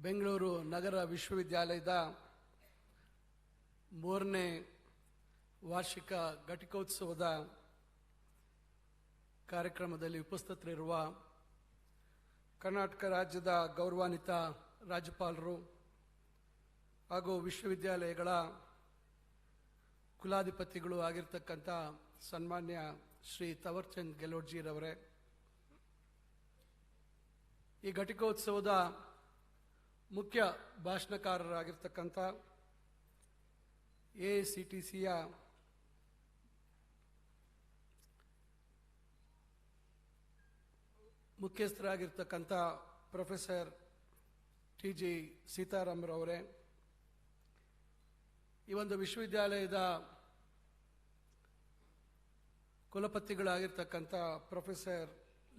ಬೆಂಗಳೂರು ನಗರ ವಿಶ್ವವಿದ್ಯಾಲಯದ ಮೂರನೇ ವಾರ್ಷಿಕ ಘಟಿಕೋತ್ಸವದ ಕಾರ್ಯಕ್ರಮದಲ್ಲಿ ಉಪಸ್ಥಿತರಿರುವ ಕರ್ನಾಟಕ ರಾಜ್ಯದ ಗೌರವಾನ್ವಿತ ರಾಜ್ಯಪಾಲರು ಹಾಗೂ ವಿಶ್ವವಿದ್ಯಾಲಯಗಳ ಕುಲಾಧಿಪತಿಗಳು ಆಗಿರ್ತಕ್ಕಂಥ ಸನ್ಮಾನ್ಯ ಶ್ರೀ ತವರ್ಚಂದ್ ಗೆಲೋಡ್ಜಿರವರೇ ಈ ಘಟಿಕೋತ್ಸವದ ಮುಖ್ಯ ಭಾಷಣಕಾರರಾಗಿರ್ತಕ್ಕಂಥ ಎ ಸಿ ಟಿ ಸಿಯ ಮುಖ್ಯಸ್ಥರಾಗಿರ್ತಕ್ಕಂಥ ಪ್ರೊಫೆಸರ್ ಟಿ ಜಿ ಸೀತಾರಾಮರವರೇ, ಈ ಒಂದು ವಿಶ್ವವಿದ್ಯಾಲಯದ ಕುಲಪತಿಗಳಾಗಿರ್ತಕ್ಕಂಥ ಪ್ರೊಫೆಸರ್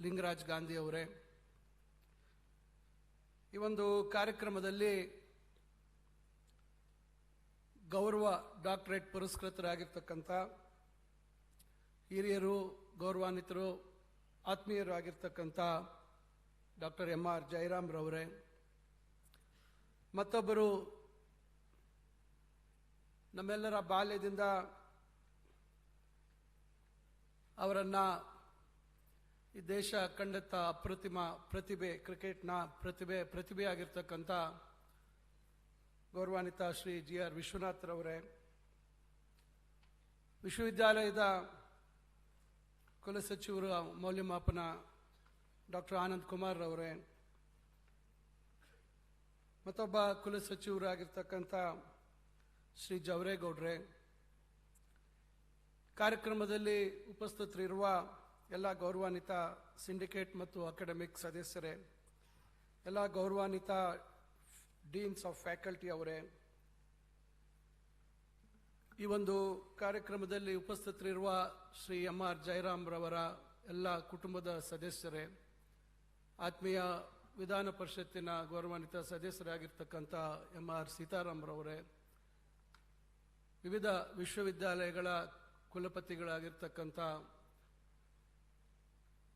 ಲಿಂಗರಾಜ್ ಗಾಂಧಿ ಅವರೇ ಈ ಒಂದು ಕಾರ್ಯಕ್ರಮದಲ್ಲಿ ಗೌರವ ಡಾಕ್ಟರೇಟ್ ಪುರಸ್ಕೃತರಾಗಿರ್ತಕ್ಕಂಥ ಹಿರಿಯರು, ಗೌರವಾನ್ವಿತರು ಆತ್ಮೀಯರು ಆಗಿರ್ತಕ್ಕಂಥ ಡಾಕ್ಟರ್ ಎಂ ಆರ್ ಜಯರಾಮ್ರವರೇ ಮತ್ತೊಬ್ಬರು ನಮ್ಮೆಲ್ಲರ ಬಾಲ್ಯದಿಂದ ಅವರನ್ನ ಈ ದೇಶ ಕಂಡೆತ್ತ ಅಪ್ರತಿಮ ಪ್ರತಿಭೆ, ಕ್ರಿಕೆಟ್ನ ಪ್ರತಿಭೆ ಪ್ರತಿಭೆಯಾಗಿರ್ತಕ್ಕಂಥ ಗೌರವಾನ್ವಿತ ಶ್ರೀ ಜಿ ಆರ್ ವಿಶ್ವನಾಥ್ರವರೇ ವಿಶ್ವವಿದ್ಯಾಲಯದ ಕುಲಸಚಿವರು ಮೌಲ್ಯಮಾಪನ ಡಾಕ್ಟರ್ ಆನಂದ್ ಕುಮಾರ್ ರವರೇ. ಮತ್ತೊಬ್ಬ ಕುಲಸಚಿವರಾಗಿರ್ತಕ್ಕಂಥ ಶ್ರೀ ಜವರೇಗೌಡ್ರೆ. ಕಾರ್ಯಕ್ರಮದಲ್ಲಿ ಉಪಸ್ಥಿತರಿರುವ ಎಲ್ಲ ಗೌರವಾನ್ವಿತ ಸಿಂಡಿಕೇಟ್ ಮತ್ತು ಅಕಾಡೆಮಿಕ್ ಸದಸ್ಯರೇ, ಎಲ್ಲ ಗೌರವಾನ್ವಿತ ಡೀನ್ಸ್ ಆಫ್ ಫ್ಯಾಕಲ್ಟಿ ಅವರೇ, ಈ ಒಂದು ಕಾರ್ಯಕ್ರಮದಲ್ಲಿ ಉಪಸ್ಥಿತರಿರುವ ಶ್ರೀ ಎಂ ಆರ್ ಜಯರಾಮ್ರವರ ಎಲ್ಲ ಕುಟುಂಬದ ಸದಸ್ಯರೇ, ಆತ್ಮೀಯ ವಿಧಾನ ಪರಿಷತ್ತಿನ ಗೌರವಾನ್ವಿತ ಸದಸ್ಯರಾಗಿರ್ತಕ್ಕಂಥ ಎಂ ಆರ್ ಸೀತಾರಾಮ್ರವರೇ ವಿವಿಧ ವಿಶ್ವವಿದ್ಯಾಲಯಗಳ ಕುಲಪತಿಗಳಾಗಿರ್ತಕ್ಕಂಥ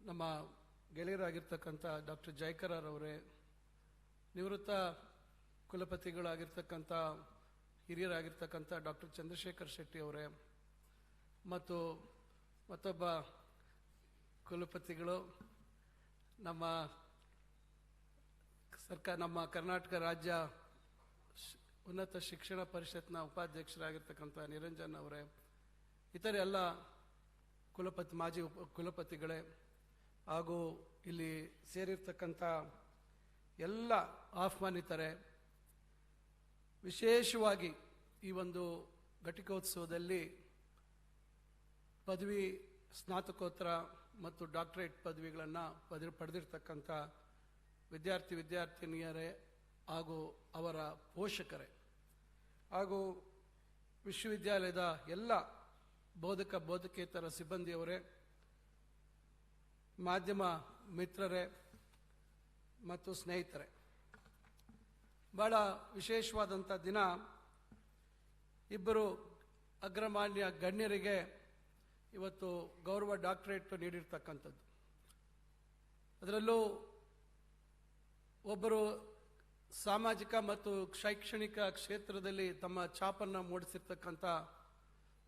ನಮ್ಮ ಗೆಳೆಯರಾಗಿರ್ತಕ್ಕಂಥ ಡಾಕ್ಟರ್ ಜಯಕರರ್ ಅವರೇ, ನಿವೃತ್ತ ಕುಲಪತಿಗಳಾಗಿರ್ತಕ್ಕಂಥ ಹಿರಿಯರಾಗಿರ್ತಕ್ಕಂಥ ಡಾಕ್ಟರ್ ಚಂದ್ರಶೇಖರ್ ಶೆಟ್ಟಿ ಅವರೇ, ಮತ್ತು ಮತ್ತೊಬ್ಬ ಕುಲಪತಿಗಳು ನಮ್ಮ ಸರ್ಕಾರ ನಮ್ಮ ಕರ್ನಾಟಕ ರಾಜ್ಯ ಉನ್ನತ ಶಿಕ್ಷಣ ಪರಿಷತ್ನ ಉಪಾಧ್ಯಕ್ಷರಾಗಿರ್ತಕ್ಕಂಥ ನಿರಂಜನ್ ಅವರೇ, ಇತರೆ ಎಲ್ಲ ಕುಲಪತಿ, ಮಾಜಿ ಉಪ, ಕುಲಪತಿಗಳೇ ಹಾಗೂ ಇಲ್ಲಿ ಸೇರಿರ್ತಕ್ಕಂಥ ಎಲ್ಲ ಆಹ್ವಾನಿತರೆ, ವಿಶೇಷವಾಗಿ ಈ ಒಂದು ಘಟಿಕೋತ್ಸವದಲ್ಲಿ ಪದವಿ ಸ್ನಾತಕೋತ್ತರ ಮತ್ತು ಡಾಕ್ಟರೇಟ್ ಪದವಿಗಳನ್ನು ಪದ, ಪಡೆದಿರ್ತಕ್ಕಂಥ ವಿದ್ಯಾರ್ಥಿ ವಿದ್ಯಾರ್ಥಿನಿಯರೇ ಹಾಗೂ ಅವರ ಪೋಷಕರೇ ಹಾಗೂ ವಿಶ್ವವಿದ್ಯಾಲಯದ ಎಲ್ಲ ಬೋಧಕ ಬೋಧಕೇತರ ಸಿಬ್ಬಂದಿಯವರೇ ಮಾಧ್ಯಮ ಮಿತ್ರರೇ ಮತ್ತು ಸ್ನೇಹಿತರೆ, ಬಹಳ ವಿಶೇಷವಾದಂಥ ದಿನ ಇಬ್ಬರು ಅಗ್ರಮಾನ್ಯ ಗಣ್ಯರಿಗೆ ಇವತ್ತು ಗೌರವ ಡಾಕ್ಟರೇಟ್ ನೀಡಿರ್ತಕ್ಕಂಥದ್ದು. ಅದರಲ್ಲೂ ಒಬ್ಬರು ಸಾಮಾಜಿಕ ಮತ್ತು ಶೈಕ್ಷಣಿಕ ಕ್ಷೇತ್ರದಲ್ಲಿ ತಮ್ಮ ಛಾಪನ್ನು ಮೂಡಿಸಿರ್ತಕ್ಕಂಥ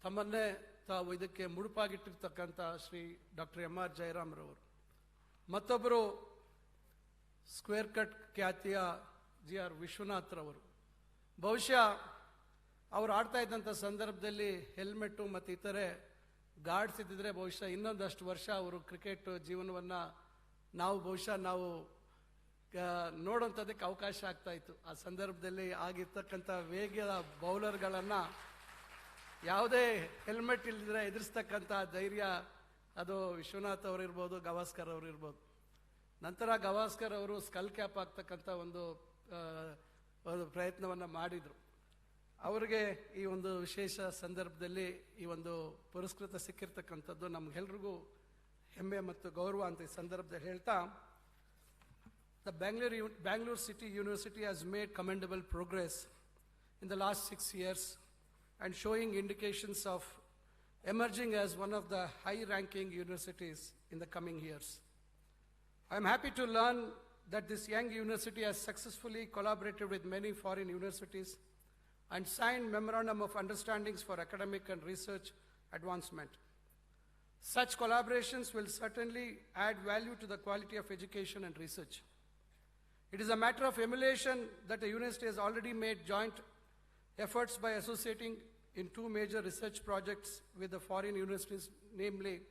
ತಮ್ಮನ್ನೇ ತಾವು ಇದಕ್ಕೆ ಮುಡುಪಾಗಿಟ್ಟಿರ್ತಕ್ಕಂಥ ಶ್ರೀ ಡಾಕ್ಟರ್ ಎಂ ಆರ್ ಜಯರಾಮ್ರವರು. ಮತ್ತೊಬ್ಬರು ಸ್ಕ್ವೇರ್ ಕಟ್ ಖ್ಯಾತಿಯ ಜಿ ಆರ್ ವಿಶ್ವನಾಥ್ರವರು ಬಹುಶಃ ಅವರು ಆಡ್ತಾ ಇದ್ದಂಥ ಸಂದರ್ಭದಲ್ಲಿ ಹೆಲ್ಮೆಟ್ಟು ಮತ್ತು ಇತರೆ ಗಾರ್ಡ್ಸ್ ಇದ್ದಿದ್ರೆ ಬಹುಶಃ ಇನ್ನೊಂದಷ್ಟು ವರ್ಷ ಅವರು ಕ್ರಿಕೆಟ್ ಜೀವನವನ್ನು ನಾವು ಬಹುಶಃ ನಾವು ನೋಡೋಂಥದಕ್ಕೆ ಅವಕಾಶ ಆಗ್ತಾ ಇತ್ತು. ಆ ಸಂದರ್ಭದಲ್ಲಿ ಆಗಿರ್ತಕ್ಕಂಥ ವೇಗದ ಬೌಲರ್ಗಳನ್ನು ಯಾವುದೇ ಹೆಲ್ಮೆಟ್ ಇಲ್ಲದಿದ್ರೆ ಎದುರಿಸ್ತಕ್ಕಂಥ ಧೈರ್ಯ ಅದು ವಿಶ್ವನಾಥ್ ಅವರು ಇರ್ಬೋದು ಗವಾಸ್ಕರ್ ಅವರು ಇರ್ಬೋದು ನಂತರ ಗವಾಸ್ಕರ್ ಅವರು ಸ್ಕಲ್ ಕ್ಯಾಪ್ ಆಗ್ತಕ್ಕಂಥ ಒಂದು ಪ್ರಯತ್ನವನ್ನು ಮಾಡಿದರು. ಅವರಿಗೆ ಈ ಒಂದು ವಿಶೇಷ ಸಂದರ್ಭದಲ್ಲಿ ಈ ಒಂದು ಪುರಸ್ಕೃತ ಸಿಕ್ಕಿರ್ತಕ್ಕಂಥದ್ದು ನಮಗೆಲ್ರಿಗೂ ಹೆಮ್ಮೆ ಮತ್ತು ಗೌರವ ಅಂತ ಈ ಸಂದರ್ಭದಲ್ಲಿ ಹೇಳ್ತಾ the Bangalore U- city university has made commendable progress in the last six years and showing indications of emerging as one of the high ranking universities in the coming years. I am happy to learn that this young university has successfully collaborated with many foreign universities and signed memorandum of understandings for academic and research advancement. Such collaborations will certainly add value to the quality of education and research. It is a matter of emulation that the university has already made joint efforts by associating in two major research projects with the foreign universities, namely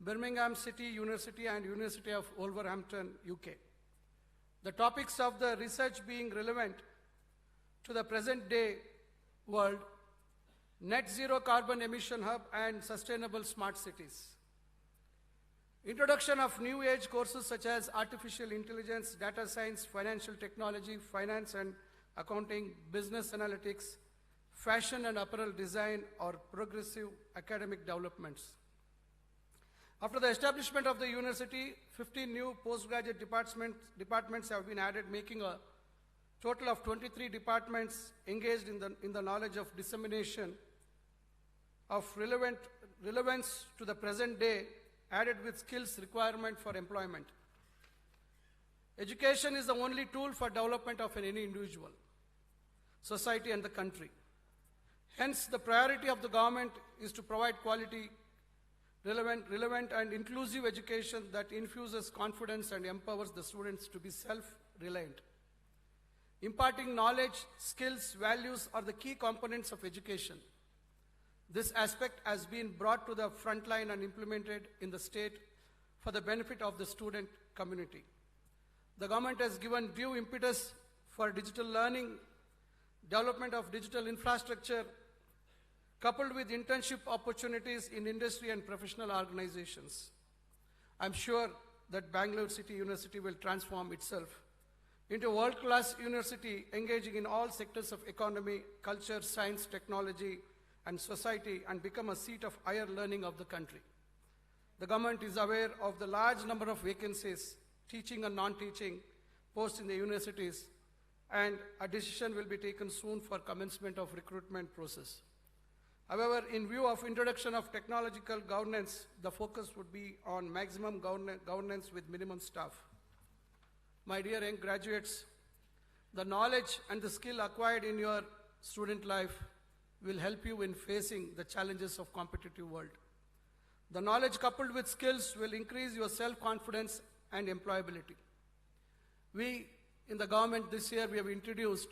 Birmingham City University and University of Wolverhampton, UK. The topics of the research being relevant to the present day world, net zero carbon emission hub and sustainable smart cities. Introduction of new age courses such as artificial intelligence, data science, financial technology, finance and accounting, business analytics, fashion and apparel design or progressive academic developments. After the establishment of the university, 15 new postgraduate departments, departments have been added, making a total of 23 departments engaged in the, in the knowledge of dissemination of relevant, relevance to the present day, added with skills requirement for employment. Education is the only tool for development of any individual, society, and the country. Hence, the priority of the government is to provide quality, relevant, relevant and inclusive education that infuses confidence and empowers the students to be self-reliant. Imparting knowledge, skills, values are the key components of education. This aspect has been brought to the front line and implemented in the state for the benefit of the student community. The government has given due impetus for digital learning, development of digital infrastructure, coupled with internship opportunities in industry and professional organizations. I'm sure that Bangalore City University will transform itself into a world-class university engaging in all sectors of economy, culture, science, technology, and society and become a seat of higher learning of the country. The government is aware of the large number of vacancies, teaching and non-teaching posts in the universities, and a decision will be taken soon for commencement of recruitment process. However, in view of introduction of technological governance, the focus would be on maximum govern- governance with minimum staff. My dear young graduates, the knowledge and the skill acquired in your student life will help you in facing the challenges of competitive world. The knowledge coupled with skills will increase your self-confidence and employability. We in the government this year we have introduced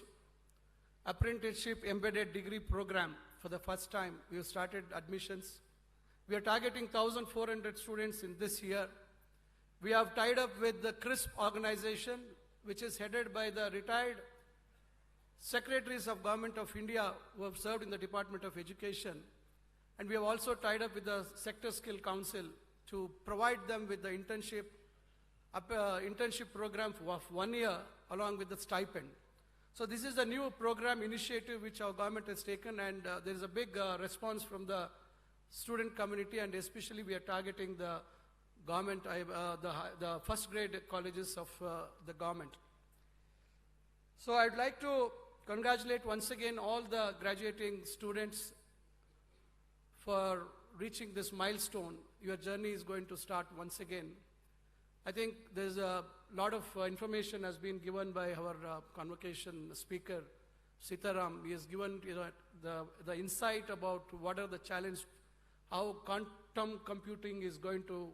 apprenticeship embedded degree program for the first time. We have started admissions. We are targeting 1,400 students in this year. We have tied up with the CRISP organization, which is headed by the retired secretaries of Government of India who have served in the Department of Education. And we have also tied up with the Sector Skill Council to provide them with the internship, uh, internship program of one year along with the stipend. So this is a new program initiative which our government has taken and uh, there is a big uh, response from the student community and especially we are targeting the government, uh, the, the first grade colleges of uh, the government. So I'd like to congratulate once again all the graduating students for reaching this milestone. Your journey is going to start once again. I think there's a lot of uh, information has been given by our uh, convocation speaker, Sitaram. He has given you know, the, the insight about what are the challenges, how quantum computing is going to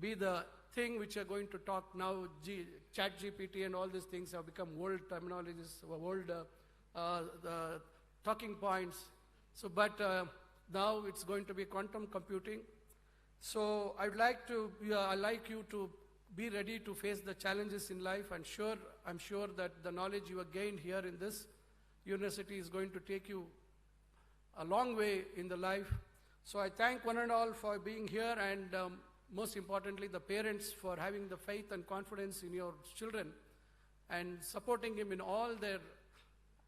be the thing which are going to talk now. G, Chat GPT and all these things have become world terminologies, world uh, uh, talking points. So, but uh, now it's going to be quantum computing. So I'd like to, yeah, I'd like you to be ready to face the challenges in life and sure, I'm sure that the knowledge you have gained here in this university is going to take you a long way in the life. So I thank one and all for being here and um, most importantly the parents for having the faith and confidence in your children and supporting him in all their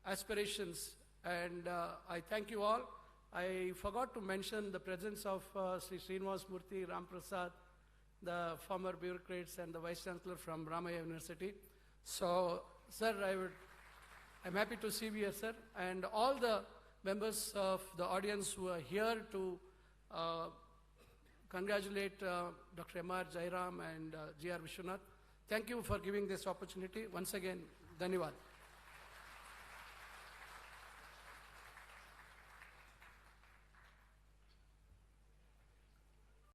aspirations. And uh, I thank you all. I forgot to mention the presence of uh, Sri Srinivas Murthy Ram Prasad, the former bureaucrats and the Vice Chancellor from Ramaya University. So, sir, I would, I'm happy to see you here, sir, and all the members of the audience who are here to uh, congratulate uh, Dr. M.R. Jairam and uh, G.R. Vishwanath. Thank you for giving this opportunity. Once again, dhanyavad.